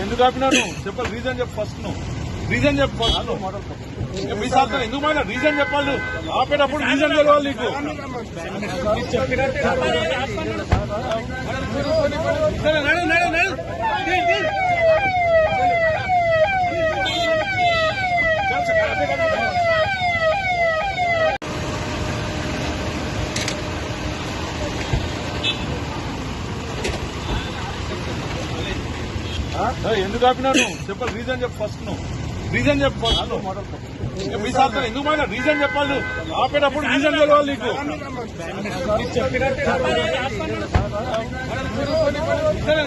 ఎందుకు ఆపినాను? చెప్పాలి రీజన్ చెప్పు ఫస్ట్ నువ్వు రీజన్ చెప్పు ఫస్ట్ నువ్వు మీ సార్ ఎందుకు మాట రీజన్ చెప్పాలి. నువ్వు. ఆపేటప్పుడు రీజన్ తెలవాలి నీకు. సరే, ఎందుకు ఆపినాను చెప్పాలి రీజన్ చెప్పు ఫస్ట్ నువ్వు రీజన్ చెప్పు ఫస్ట్ మీ సార్ ఎందుకు మాట రీజన్ చెప్పాలి. ఆపేటప్పుడు రీజన్ తెలవాలి నీకు సరే,